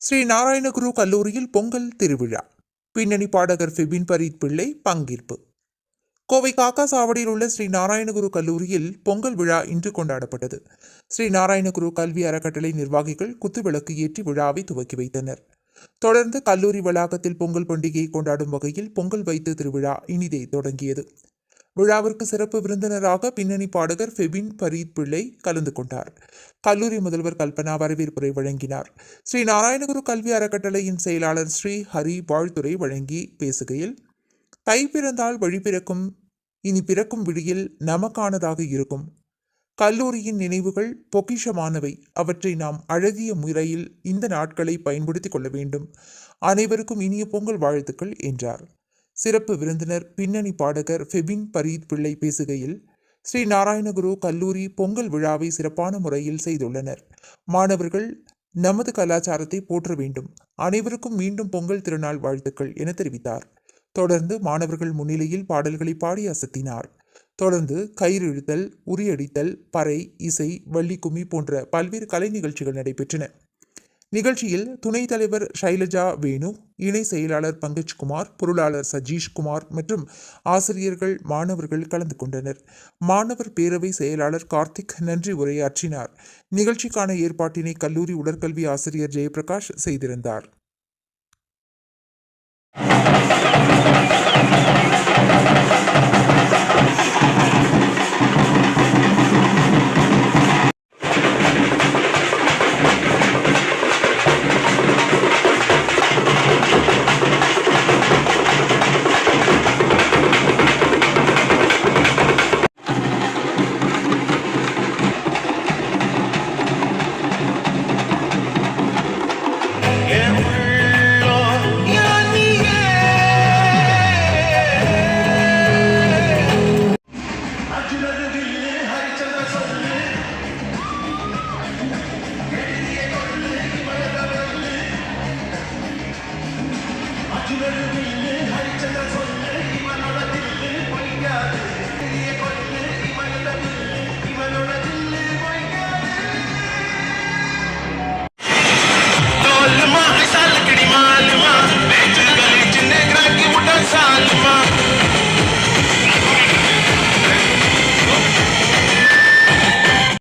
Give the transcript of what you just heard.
ஸ்ரீ நாராயணகுரு கல்லூரியில் பொங்கல் திருவிழா. பின்னணி பாடகர் ஃபிபின் பரீத் பிள்ளை பங்கேற்பு. கோவை காக்கா சாவடியில் உள்ள ஸ்ரீ நாராயணகுரு கல்லூரியில் பொங்கல் விழா இன்று கொண்டாடப்பட்டது. ஸ்ரீ நாராயணகுரு கல்வி அறக்கட்டளை நிர்வாகிகள் குத்துவிளக்கு ஏற்றி விழாவை துவக்கி வைத்தனர். தொடர்ந்து கல்லூரி வளாகத்தில் பொங்கல் பண்டிகையை கொண்டாடும் வகையில் பொங்கல் வைத்து திருவிழா இனிதே தொடங்கியது. விழாவிற்கு சிறப்பு விருந்தினராக பின்னணி பாடகர் ஃபெபின் பரீத் பிள்ளை கலந்து கொண்டார். கல்லூரி முதல்வர் கல்பனா வரவேற்புரை வழங்கினார். ஸ்ரீ நாராயணகுரு கல்வி அறக்கட்டளையின் செயலாளர் ஸ்ரீ ஹரி வாழ்த்துறை வழங்கி பேசுகையில் தை பிறந்தால் வழி பிறக்கும் இனி பிறக்கும் விழியில் நமக்கானதாக இருக்கும். கல்லூரியின் நினைவுகள் பொக்கிஷமானவை. அவற்றை நாம் அழகிய முறையில் இந்த நாட்களை பயன்படுத்திக் கொள்ள வேண்டும். அனைவருக்கும் இனிய பொங்கல் வாழ்த்துக்கள் என்றார். சிறப்பு விருந்தினர் பின்னணி பாடகர் ஃபெபின் பரீத் பிள்ளை பேசுகையில் ஸ்ரீ நாராயணகுரு கல்லூரி பொங்கல் விழாவை சிறப்பான முறையில் செய்துள்ளனர். மாணவர்கள் நமது கலாச்சாரத்தை போற்ற வேண்டும். அனைவருக்கும் மீண்டும் பொங்கல் திருநாள் வாழ்த்துக்கள் என தெரிவித்தார். தொடர்ந்து மாணவர்கள் முன்னிலையில் பாடல்களை பாடி அசத்தினார். தொடர்ந்து கயிறு உரியடித்தல் பறை இசை வள்ளிக்கும்மி போன்ற பல்வேறு கலை நிகழ்ச்சிகள் நடைபெற்றன. நிகழ்ச்சியில் துணைத் தலைவர் ஷைலஜா வேணு இணை செயலாளர் பங்கஜ்குமார் பொருளாளர் சஜீஷ் குமார் மற்றும் ஆசிரியர்கள் மாணவர்கள் கலந்து கொண்டனர். மாணவர் பேரவை செயலாளர் கார்த்திக் நன்றி உரையாற்றினார். நிகழ்ச்சிக்கான ஏற்பாட்டினை கல்லூரி உடற்கல்வி ஆசிரியர் ஜெயபிரகாஷ் செய்திருந்தார்.